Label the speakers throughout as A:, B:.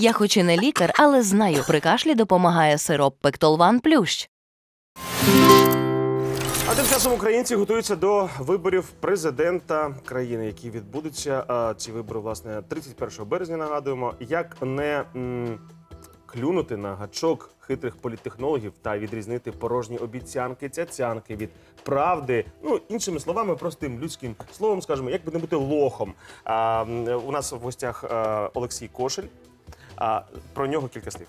A: Я хоч і не лікар, але знаю, при кашлі допомагає сироп Пектолван Плющ.
B: А тим часом українці готуються до виборів президента країни, які відбудуться. Ці вибори, власне, 31 березня. Нагадуємо, як не клюнути на гачок хитрих політтехнологів та відрізнити порожні обіцянки, цяцянки від правди. Ну іншими словами, простим людським словом, скажімо, як би не бути лохом. А, у нас в гостях а, Олексій Кошель. А про нього кілька слів.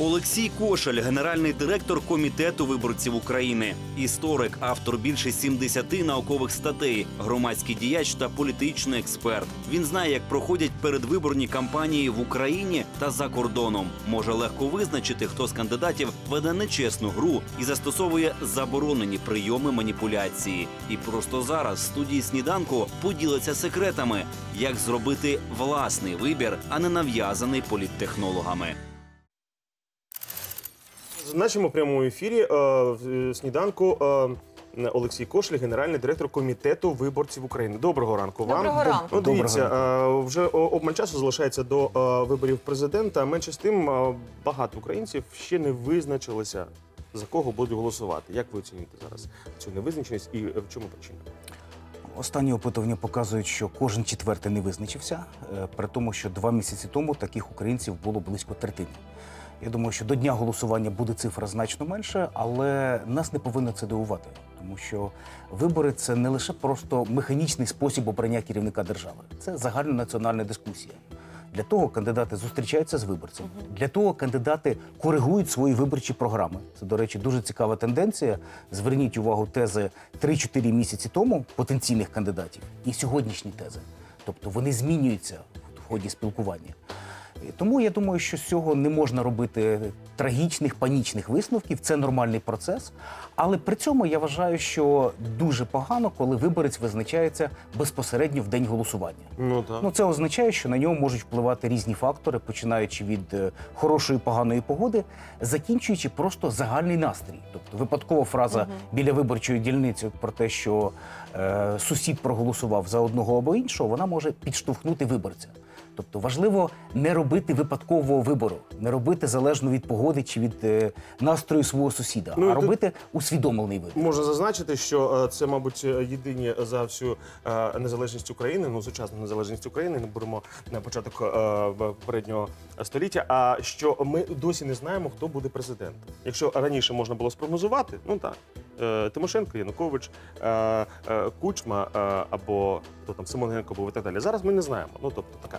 C: Олексій Кошель, генеральний директор комітету виборців України, історик, автор більше 70 наукових статей, громадський діяч та політичний експерт. Він знає, як проходять передвиборні кампанії в Україні та за кордоном. Може легко визначити, хто з кандидатів веде нечесну гру і застосовує заборонені прийоми маніпуляції. І просто зараз в студії сніданку поділиться секретами, як зробити власний вибір, а не нав'язаний політтехнологами.
B: В нашому прямому ефірі е, в е, сніданку е, Олексій Кошль, генеральний директор комітету виборців України. Доброго ранку вам.
D: Доброго ранку.
B: Ну, дивіться, е, вже о- обмаль часу залишається до е, виборів президента. Менше з тим, е, багато українців ще не визначилися за кого будуть голосувати. Як ви оцінюєте зараз цю невизначеність і в чому причина?
E: Останні опитування показують, що кожен четвертий не визначився, е, при тому, що два місяці тому таких українців було близько третини. Я думаю, що до дня голосування буде цифра значно менше, але нас не повинно це дивувати, тому що вибори це не лише просто механічний спосіб обрання керівника держави, це загальнонаціональна дискусія. Для того кандидати зустрічаються з виборцями. Для того кандидати коригують свої виборчі програми. Це, до речі, дуже цікава тенденція. Зверніть увагу тези 3-4 місяці тому потенційних кандидатів і сьогоднішні тези. Тобто вони змінюються в ході спілкування. І Тому я думаю, що з цього не можна робити трагічних, панічних висновків. Це нормальний процес. Але при цьому я вважаю, що дуже погано, коли виборець визначається безпосередньо в день голосування.
B: Ну так.
E: Ну, це означає, що на нього можуть впливати різні фактори, починаючи від е, хорошої поганої погоди, закінчуючи просто загальний настрій. Тобто випадкова фраза біля виборчої дільниці про те, що е, сусід проголосував за одного або іншого, вона може підштовхнути виборця. Тобто важливо не робити випадкового вибору, не робити залежно від погоди чи від е, настрою свого сусіда,
B: Ну, і
E: а
B: тут-
E: робити усвідомлений вибір.
B: Можна зазначити, що е, це, мабуть, єдині за всю е, незалежність України, ну сучасну незалежність України. Не беремо на початок е, попереднього століття. А що ми досі не знаємо, хто буде президентом. Якщо раніше можна було спрогнозувати, ну так. Е, Тимошенко, Янукович, е, е, Кучма або хто там Симон Генко був і так далі. Зараз ми не знаємо. Ну тобто така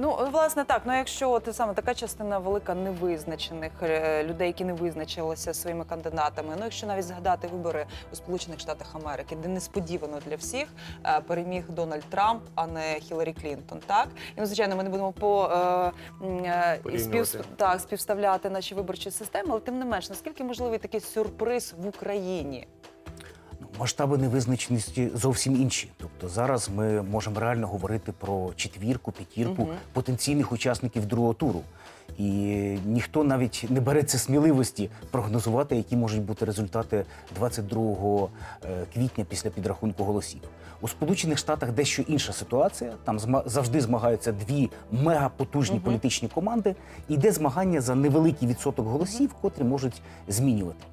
D: Ну, власне, так. Ну, якщо от саме така частина велика невизначених е, людей, які не визначилися своїми кандидатами. Ну, якщо навіть згадати вибори у Сполучених Штатах Америки, де несподівано для всіх е, переміг Дональд Трамп, а не Хіларі Клінтон. Так і ну, звичайно, ми не будемо по е, е, спів, так, співставляти наші виборчі системи, але тим не менш, наскільки можливий такий сюрприз в Україні?
E: Масштаби невизначеності зовсім інші. Тобто зараз ми можемо реально говорити про четвірку, п'ятірку
D: Мгм.
E: потенційних учасників другого туру. І ніхто навіть не береться сміливості прогнозувати, які можуть бути результати 22 е, квітня після підрахунку голосів. У Сполучених Штатах дещо інша ситуація. Там завжди змагаються дві мегапотужні
D: Мгм.
E: політичні команди. І йде змагання за невеликий відсоток голосів, котрі можуть змінювати.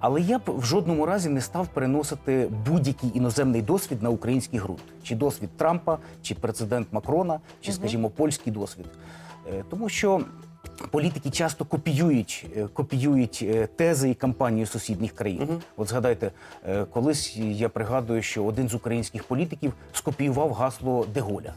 E: Але я б в жодному разі не став переносити будь-який іноземний досвід на український ґрунт. Чи досвід Трампа, чи прецедент Макрона, чи, скажімо, польський досвід. Е, Тому що політики часто копіюють, е, копіюють е, тези і кампанію сусідніх країн.
B: Мгм.
E: От згадайте, колись я пригадую, що один з українських політиків скопіював гасло Деголя.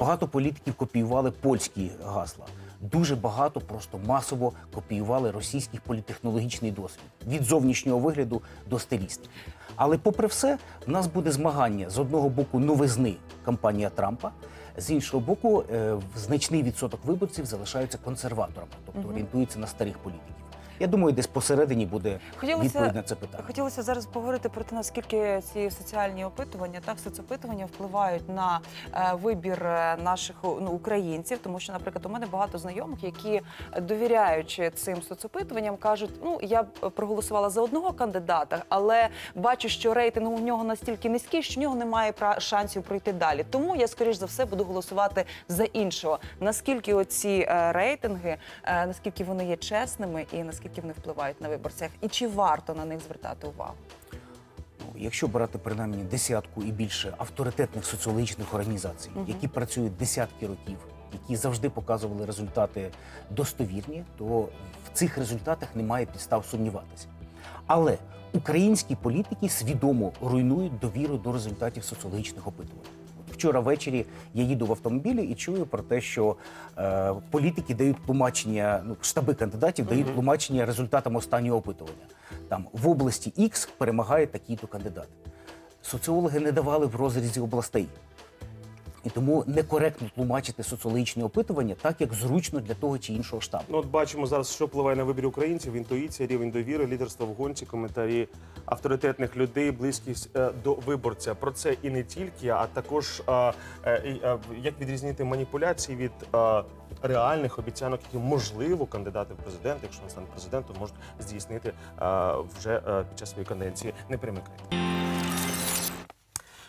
E: Багато політиків копіювали польські гасла. Дуже багато просто масово копіювали російський політехнологічний досвід від зовнішнього вигляду до стилістики. Але, попри все, в нас буде змагання з одного боку новизни кампанія Трампа, з іншого боку, е, значний відсоток виборців залишаються консерваторами, тобто орієнтуються на старих політиків. Я думаю, десь посередині буде
D: Хотілося-
E: відповідь на це питання.
D: Хотілося зараз поговорити про те, наскільки ці соціальні опитування, так соцопитування впливають на е, вибір е, наших ну, українців, тому що, наприклад, у мене багато знайомих, які довіряючи цим соцопитуванням, кажуть: ну я проголосувала за одного кандидата, але бачу, що рейтинг у нього настільки низький, що в нього немає шансів пройти далі. Тому я скоріш за все буду голосувати за іншого. Наскільки оці е, рейтинги, е, наскільки вони є чесними і наскільки вони впливають на виборцях, і чи варто на них звертати увагу?
E: Ну, Якщо брати принаймні десятку і більше авторитетних соціологічних організацій, які працюють десятки років, які завжди показували результати достовірні, то в цих результатах немає підстав сумніватися. Але українські політики свідомо руйнують довіру до результатів соціологічних опитувань. Вчора ввечері я їду в автомобілі і чую про те, що е, політики дають тлумачення, ну штаби кандидатів дають тлумачення результатам останнього опитування. Там в області X перемагає такий-то кандидат. Соціологи не давали в розрізі областей. І тому некоректно тлумачити соціологічні опитування так, як зручно для того чи іншого штабу.
B: Ну, от бачимо зараз, що впливає на вибір українців: інтуїція, рівень довіри, лідерство в гонці, коментарі авторитетних людей, близькість е, до виборця. Про це і не тільки, а також е, е, е, як відрізнити маніпуляції від е, реальних обіцянок, які можливо кандидати в президенти, якщо він стане президентом, можуть здійснити е, вже е, під час своєї каденції. Не примикайте.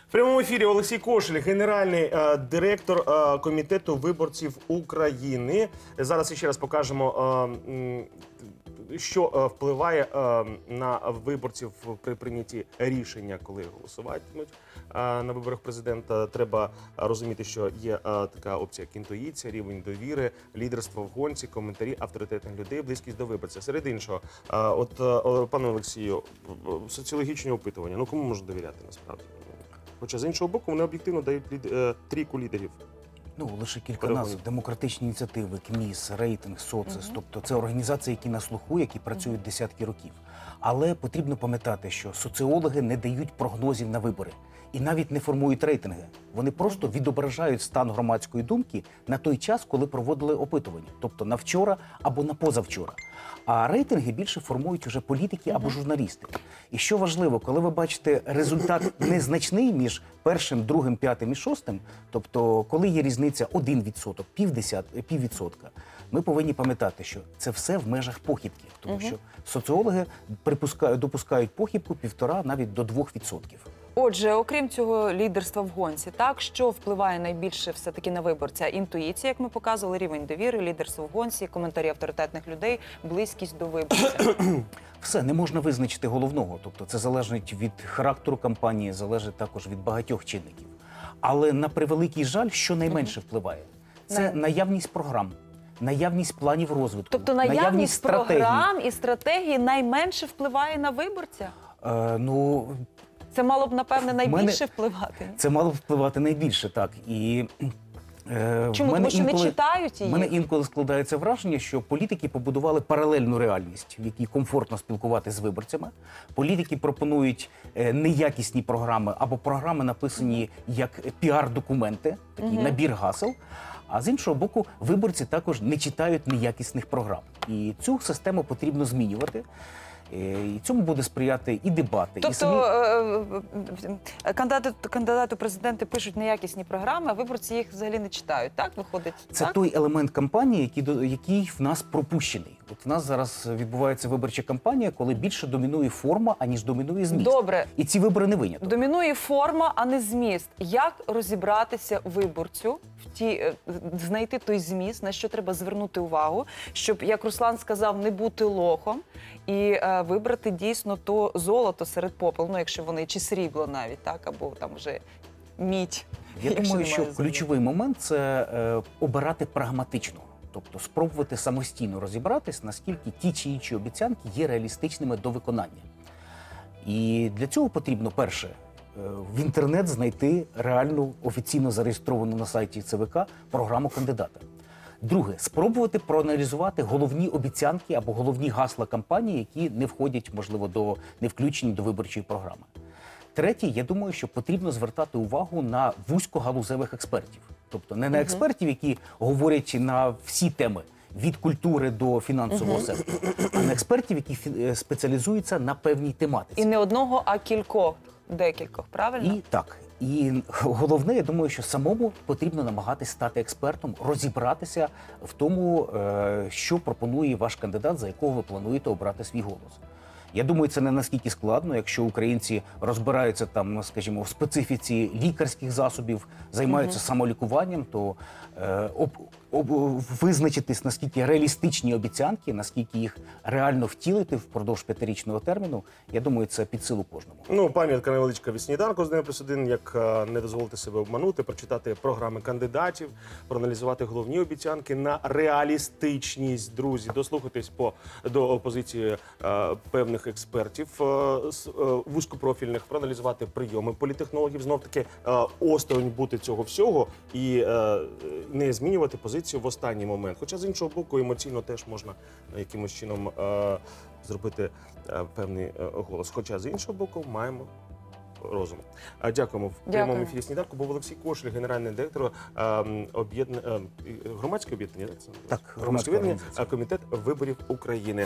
B: В прямому ефірі Олексій Кошель, генеральний е, директор е, комітету виборців України. Зараз ще раз покажемо, е, що е, впливає е, на виборців при прийнятті рішення, коли голосуватимуть е, на виборах президента. Треба розуміти, що є така опція, як інтуїція, рівень довіри, лідерство в гонці, коментарі авторитетних людей, близькість до виборця. Серед іншого, от пане Олексію, соціологічні опитування. Ну кому можна довіряти насправді? Хоча з іншого боку, вони об'єктивно дають лід... е, трійку лідерів.
E: Ну лише кілька
B: Перегони.
E: назв: демократичні ініціативи, КМІС, рейтинг, социс. Тобто це організації, які на слуху, які працюють десятки років. Але потрібно пам'ятати, що соціологи не дають прогнозів на вибори і навіть не формують рейтинги. Вони просто відображають стан громадської думки на той час, коли проводили опитування, тобто на вчора або на позавчора. А рейтинги більше формують уже політики або журналісти. І що важливо, коли ви бачите результат незначний між першим, другим, п'ятим і шостим, тобто коли є різниця 1%, півдесят, піввідсотка, ми повинні пам'ятати, що це все в межах похибки, тому що соціологи припускають, допускають похибку півтора навіть до двох відсотків.
D: Отже, окрім цього лідерства в гонці, так що впливає найбільше все таки на виборця? Інтуїція, як ми показували, рівень довіри, лідерство в гонці, коментарі авторитетних людей, близькість до виборця.
E: Все не можна визначити головного, тобто це залежить від характеру кампанії, залежить також від багатьох чинників. Але на превеликий жаль, що найменше впливає, це наявність програм, наявність планів розвитку,
D: Тобто наявність
E: стратегій.
D: програм і стратегії найменше впливає на виборця.
E: Е, ну
D: Це мало б напевне найбільше
E: мене-
D: впливати.
E: це мало б впливати найбільше, так і. е,
D: Чому тому, що не читають її?
E: мене інколи складається враження, що політики побудували паралельну реальність, в якій комфортно спілкуватися з виборцями. Політики пропонують е, неякісні програми або програми, написані як піар-документи, такий набір гасел. А з іншого боку, виборці також не читають неякісних програм. І цю систему потрібно змінювати. Е, І цьому буде сприяти і дебати, і
D: Тобто
E: самі
D: е, кандидату кандидати, кандидати президенти пишуть неякісні програми, а виборці їх взагалі не читають. Так виходить?
E: Це
D: так?
E: той елемент кампанії, який, який в нас пропущений. От в нас зараз відбувається виборча кампанія, коли більше домінує форма, аніж домінує зміст.
D: Добре.
E: І ці вибори не виняток.
D: Домінує форма, а не зміст. Як розібратися виборцю в ті е, знайти той зміст, на що треба звернути увагу, щоб, як Руслан сказав, не бути лохом і е, вибрати дійсно то золото серед попелу, ну якщо вони чи срібло навіть, так або там вже мідь.
E: Я думаю, що ключовий момент це е, обирати прагматично, тобто спробувати самостійно розібратись, наскільки ті чи інші обіцянки є реалістичними до виконання. І для цього потрібно перше. е, В інтернет знайти реальну офіційно зареєстровану на сайті ЦВК програму кандидата. Друге, спробувати проаналізувати головні обіцянки або головні гасла кампанії, які не входять, можливо, до не включені до виборчої програми. Третє, я думаю, що потрібно звертати увагу на вузькогалузевих експертів, тобто не на експертів, які говорять на всі теми від культури до фінансового сектору, а на експертів, які е, спеціалізуються на певній тематиці.
D: І не одного, а кількох, декількох, правильно?
E: І так. І головне, я думаю, що самому потрібно намагатись стати експертом, розібратися в тому, е, що пропонує ваш кандидат, за якого ви плануєте обрати свій голос. Я думаю, це не наскільки складно, якщо українці розбираються там, скажімо, в специфіці лікарських засобів, займаються самолікуванням, то е, об, об, визначитись наскільки реалістичні обіцянки, наскільки їх реально втілити впродовж п'ятирічного терміну, я думаю, це під силу кожному.
B: Ну, пані така невеличка від з 1 плюс 1, як е, не дозволити себе обманути, прочитати програми кандидатів, проаналізувати головні обіцянки на реалістичність, друзі. Дослухатись по до опозиції е, певних експертів е, е, вузькопрофільних, проаналізувати прийоми політехнологів, знов таки е, осторонь бути цього всього і е, не змінювати позицію в останній момент. Хоча з іншого боку, емоційно теж можна е, якимось чином е, зробити е, певний е, голос. Хоча з іншого боку, маємо. Розум. А дякуємо в прямому ефірі сніданку. Був Олексій Кошель, генеральний директор ем, об'єднання ем, громадське об'єднання. Так, це називається? Громадське об'єднання, комітет виборів України.